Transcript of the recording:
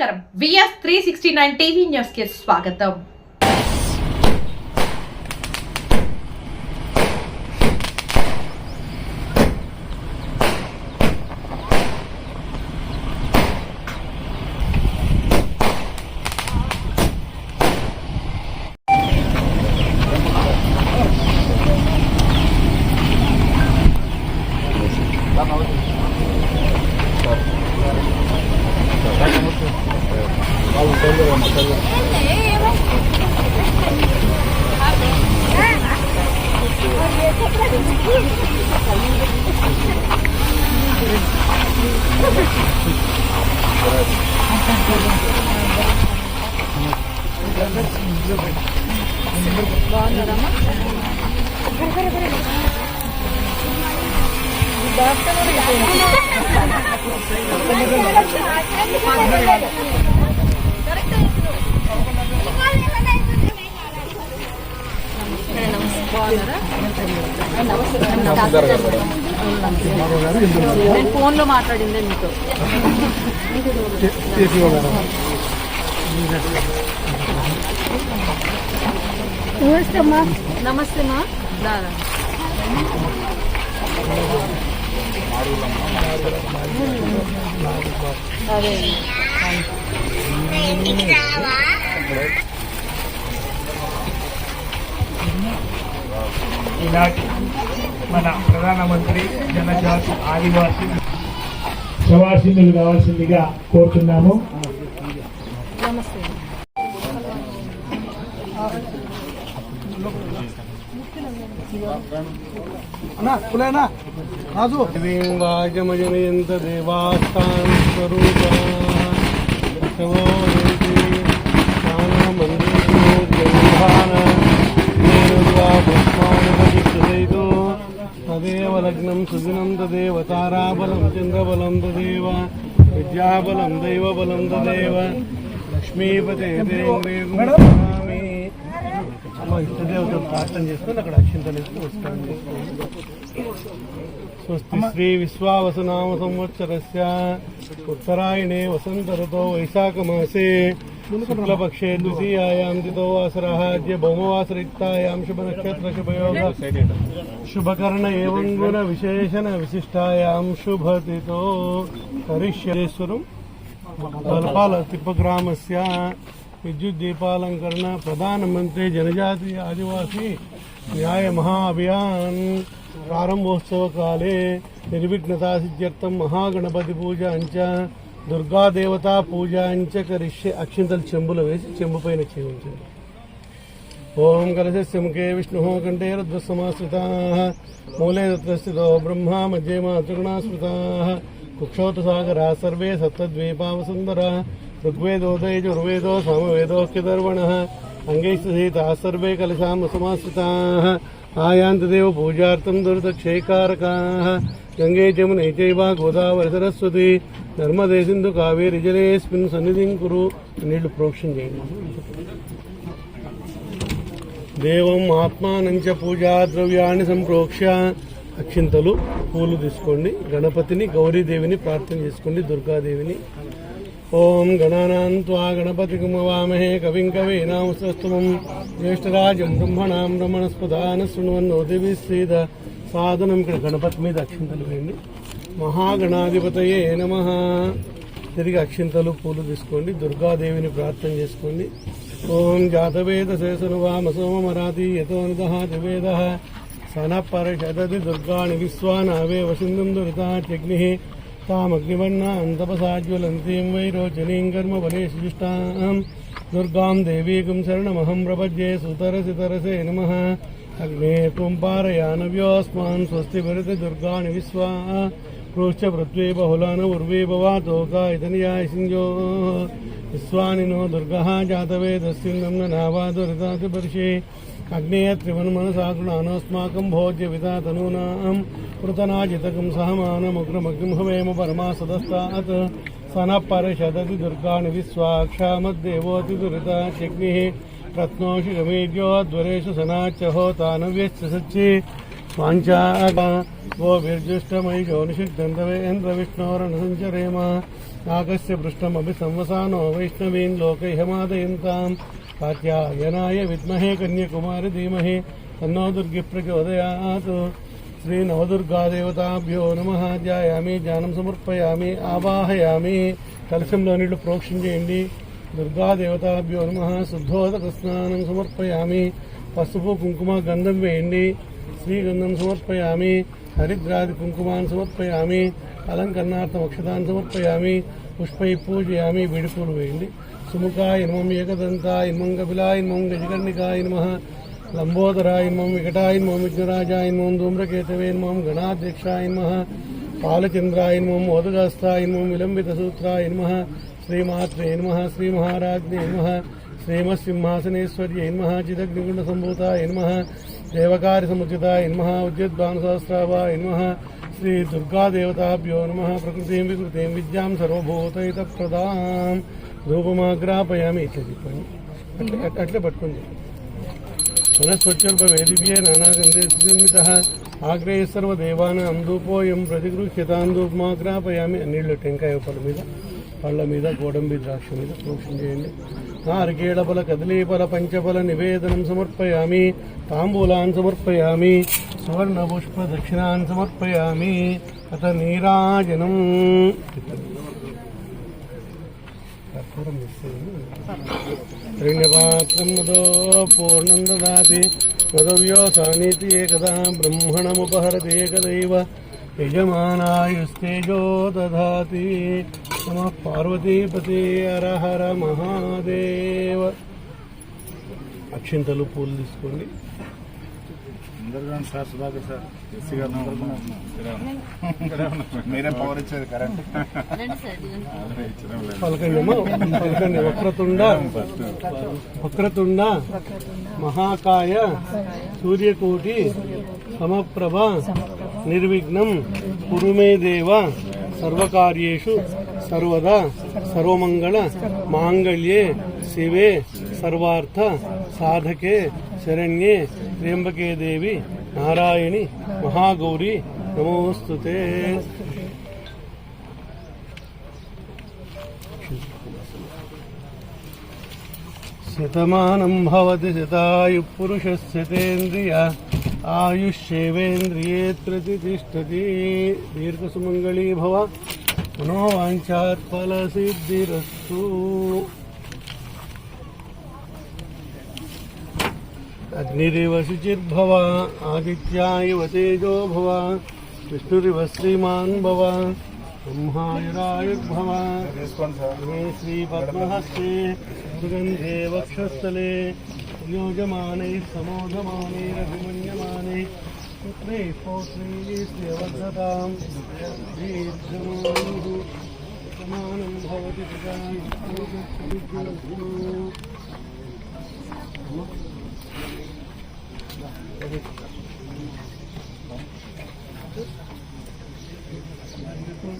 నమస్కారం. VS three sixty nine TV న్యూస్కి స్వాగతం. నేను ఫోన్ లో మాట్లాడిందే మీతో నమస్తే మా. దాదా. అదే ఈనాటి మన ప్రధానమంత్రి జనజాతి ఆదివాసీ ప్రవాసితులు కావాల్సిందిగా కోరుతున్నాము. నమస్తే. వాజమజనయంత దేవాస్తాన్ స్వరూపాను తదేవ లగ్నం సుదినం తదేవ తారాబలం చంద్రబలం తదేవ విద్యాబలం దైవబలం తదేవ లక్ష్మీపతే ప్రార్థన చేసుకొని అక్కడ అక్షింతలు స్వస్తి శ్రీ విశ్వావసనామ సంవత్సరస్య ఉత్తరాయణే వసంత ఋతో వైశాఖ మాసే. శుక్లపక్షే ద్వితీయాయాం తితో వాసరः అద్య భౌమవాసరిక్తాయాం శుభ నక్షత్ర శుభయోగ శుభకర్ణ గుణ విశేషణ విశిష్టాయాం శుభతితో కరిష్యేశ్వరం. కల్పాల తిప్పగ్రామస్య విద్యుత్ దీపాలంకరణ ప్రధానమంత్రి జనజాతి ఆదివాసీ న్యాయ మహాభియాన్ ప్రారంభోత్సవ కాలే నిర్విఘ్నతా సిద్ధ్యర్థం మహాగణపతి పూజ అంచ దుర్గాదేవతా పూజ అంచ కరిష్యే అక్షింతలు చెంబులు వేసి చెంబు పైన చేయించండి ఓం కలశస్య శంకే విష్ణు కంఠే రుద్రసమాశ్రితా మూలే తత్ర బ్రహ్మ మధ్యే మాతృగుణా స్మృతా కుక్షోత సాగరా సర్వే సప్తద్వీపావసుందర ఋగ్వేదోదయజుర్వేదో సామవేదోక్యదర్వణ అంగైస్తీతా సర్వే కలశామ సమాశ్రితా ఆయాంతి దేవ పూజార్థం దురితక్షయకారకా గంగే జమునే చైవ గోదావరి సరస్వతి నర్మదే సింధు కావేరి జలేస్మిన్ సన్నిధిం కురు నీళ్ళు ప్రోక్షం చేయండి. దేవం ఆత్మానంచ పూజా ద్రవ్యాన్ని సంప్రోక్ష అక్షింతలు పూలు తీసుకోండి. గణపతిని గౌరీదేవిని ప్రార్థన చేసుకోండి. దుర్గాదేవిని ఓం గణానాం త్వా గణపతి కుమవామహే కవిం కవీనామస్తమం జ్యేష్ఠరాజం బ్రహ్మణాం బ్రహ్మణస్పదాన శృణ్వన్నో దేవి శ్రీద. సాధనం ఇక్కడ గణపతి మీద అక్షింతలు వేయండి. మహాగణాధిపతయే నమ. తిరిగి అక్షింతలు పూలు తీసుకోండి. దుర్గాదేవిని ప్రార్థన చేసుకోండి. ఓం జాతవేద శేషను వామ సోమరాతి యతో నిదహాతి సన పరిషదతి దుర్గాణి విశ్వానావే వసిందం దురితాగ్ని తామగ్నివర్ణాం తపసాజ్వలంతీం వైరోచనీం కర్మ వనేశిష్టాం దుర్గాం దేవీకం శరణమహం ప్రపద్యే సుతరసి తరసే నమ అగ్నే త్వం పారయానవ్యోస్మాన్ స్వస్తి భరతి దుర్గాని విశ్వా ప్రోశ్చ పృథ్వీ బహుళాన ఉర్వీ భవాతో గాయతనియాయ సింజో విశ్వాని నో దుర్గः జాతవేదస్సిందం నావా దురితాతి పరిషే అగ్నేయ త్రివన్మన సాకృణానస్మాకం భోజ్య వితా తనూనాం కృతనాజితకం సహమానమగ్రమగ్రం హవేమ పరమా సదస్తాత్ సన పరిషదతి దుర్గాని విశ్వాక్షామద్దేవోతి దురితాగ్ని రత్నోషి రమేద్యోధ్వరేషు సనాచ హోతానవ్యశ్చ సచ్చి వాంఛా ఓ విర్జుష్టమయి జోనిషిగ్రంథవేంద్ర విష్ణోరణ సంచరేమ నాగస్య పృష్టమభి సంవసానో వైష్ణవీన్ లోకైహమాదయంతాం కాత్యాయనాయ విద్మహే కన్యాకుమారి ధీమహే తన్నో దుర్గి ప్రచోదయాత్ శ్రీ నవదుర్గా దేవతాభ్యో నమ ధ్యాయామి జానం సమర్పయామి ఆవాహయామి కలశంలో నీళ్ళు ప్రోక్షణ చేయండి. దుర్గాదేవతాభ్యో నమ। శుద్ధోదక స్నానం సమర్పయామి. పసుపు కుంకుమ గంధం వేయండి. శ్రీ గంధం సమర్పయామి. హరిద్రాది కుంకుమాన్ సమర్పయామి. అలంకరణార్థం అక్షతాన్ని సమర్పయామి. పుష్పై పూజయామి. బిడిపూలు వేయండి. సుముఖాయ నమం ఏకదంతాయ నమం కపిలాయ నమం గజకర్ణికాయ నమ. లంబోదరాయ నమం వికటాయ నమం విఘ్నరాజాయ నమం ధూమ్రకేతవే నమం గణాధ్యక్షాయ నమ. పాలచంద్రాయ నమం మోదగాస్తాయ నమం విలంబిత సూత్రాయ నమ. శ్రీమాత్రే నమ శ్రీమహారాజ్ఞే నమ. శ్రీమసింహాసనేశ్వర్యై నమ. చిదగ్నిగుండ సంభూతాయ నమ. దేవకార్య సముచితాయ నమ. ఉద్యద్భానుసహస్రావాయ నమ. శ్రీ దుర్గాదేవతాభ్యో నమ. ప్రకృతిం వికృతిం విద్యాం సర్వభూతైత ప్రదాం ధూపమాగ్రాపయామి ఇట్లా చెప్పాను అట్లా- అట్లే పట్టుకుంది పునఃస్వచ్ఛర్పవేదిభ్యే నానాగంధే శ్రీమిత ఆగ్రేయ సర్వదేవానాం ధూపోయం ప్రతిగృహ్యతాన్ ధూపమాగ్రాపయామి నీళ్ళు టెంకాయ పళ్ళ మీద పళ్ళ మీద గోడంబి ద్రాక్ష మీద ప్రోక్షణ చేయండి. నారికేళఫల కదలీఫల పంచఫల నివేదనం సమర్పయామి. తాంబూలాన్ సమర్పయామి. సువర్ణ పుష్ప దక్షిణాన్ సమర్పయామి. అత నీరాజనం. కర్పూరం మిస్ అయింది త్రిణ్యపాత్రం మదో పూర్ణం దదాతి మదవ్యోసానీతి ఏకదా బ్రహ్మణముపహరతి ఏకదైవ యజమానాయుస్తేజో దదాతి నమ పార్వతీపతి హర హర మహాదేవ. అక్షింతలు పూలు తీసుకోండి. అందరు సార్ సుధాకర్ సార్ ఎస్సీ గారు మీరే పవర్ ఇచ్చేది కరెంట్ పలకండి. వక్రతుండ. వక్రతుండ. మహాకాయ. సూర్యకోటి. సమప్రభ. నిర్విఘ్నం. కురుమే దేవ. సర్వకార్యేషు. సర్వదా. సర్వమంగళ. మాంగళ్యే. శివే. సర్వార్థ. సాధకే. శరణ్యే. ತ್ರ್ಯಂಬಕೆ ದೇವಿ ನಾರಾಯಣಿ, ಮಹಾಗೌರಿ, ನಮೋಸ್ತುತೆ. ಶತಮಾನಂ ಭವತಿ ಶತಾಯು ಪುರುಷಸ್ಯ ತೇಂದ್ರಿಯ, ಆಯುಷ್ಯೇವೇಂದ್ರಿಯೇ ಪ್ರತಿಷ್ಠತಿ ದೀರ್ಘಸುಮಂಗಳೀ ಭವ ಮನೋವಾಂಚಾತ್ ಫಲಸಿದ್ಧಿರಸ್ತು अग्निरिव शुचिर्भव आदित्या तेजो भव विष्णुरिव श्रीमान् भव ब्रह्मायुरायुर्भव मे श्रीपद्महस्ते, सुगन्धे वक्षस्थले योजमाने समोधमाने पुत्रे समानं भवति सदा Thank you.